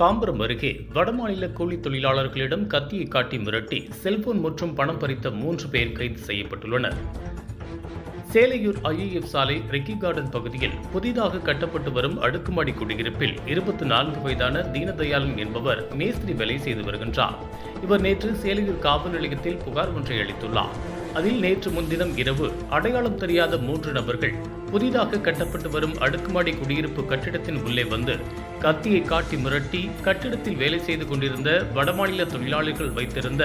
தாம்பரம் அருகே வடமாநில கூலி தொழிலாளர்களிடம் கத்தியை காட்டி மிரட்டி செல்போன் மற்றும் பணம் பறித்த மூன்று பேர் கைது செய்யப்பட்டுள்ளனர். சேலையூர் ஐஏஎஃப் சாலை ரெக்கி கார்டன் பகுதியில் புதிதாக கட்டப்பட்டு வரும் அடுக்குமாடி குடியிருப்பில் இருபத்தி நான்கு வயதான தீனதயாளன் என்பவர் மேஸ்திரி வேலை செய்து வருகின்றார். இவர் நேற்று சேலையூர் காவல் நிலையத்தில் புகார் ஒன்றை அளித்துள்ளார். அதில் நேற்று முன்தினம் இரவு அடையாளம் தெரியாத மூன்று நபர்கள் புதிதாக கட்டப்பட்டு வரும் அடுக்குமாடி குடியிருப்பு கட்டிடத்தின் உள்ளே வந்து கத்தியை காட்டி மிரட்டி கட்டிடத்தில் வேலை செய்து கொண்டிருந்த வடமாநில தொழிலாளர்கள் வைத்திருந்த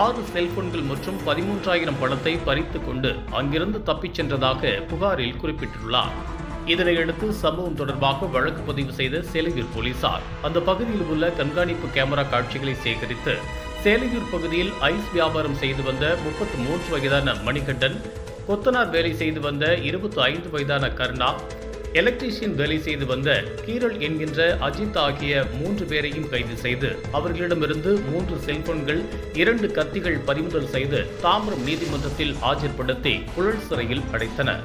ஆறு செல்போன்கள் மற்றும் பதிமூன்றாயிரம் பணத்தை பறித்து கொண்டு அங்கிருந்து தப்பிச் சென்றதாக புகாரில் குறிப்பிட்டுள்ளார். இதனையடுத்து சம்பவம் தொடர்பாக வழக்கு பதிவு செய்த சேலையூர் போலீசார். அந்த பகுதியில் உள்ள கண்காணிப்பு கேமரா காட்சிகளை சேகரித்து சேலையூர் பகுதியில் ஐஸ் வியாபாரம் செய்து வந்த முப்பத்து மூன்று வயதான மணிகண்டன் கொத்தனார் வேலை செய்து வந்த இருபத்தி ஐந்து வயதான கருணா எலக்ட்ரீஷியன் வேலை செய்து வந்த கீரல் என்கின்ற அஜித் ஆகிய மூன்று பேரையும் கைது செய்து அவர்களிடமிருந்து மூன்று செல்போன்கள் இரண்டு கத்திகள் பறிமுதல் செய்து தாம்பரம் நீதிமன்றத்தில் ஆஜர்படுத்தி புழல் சிறையில் அடைத்தனர்.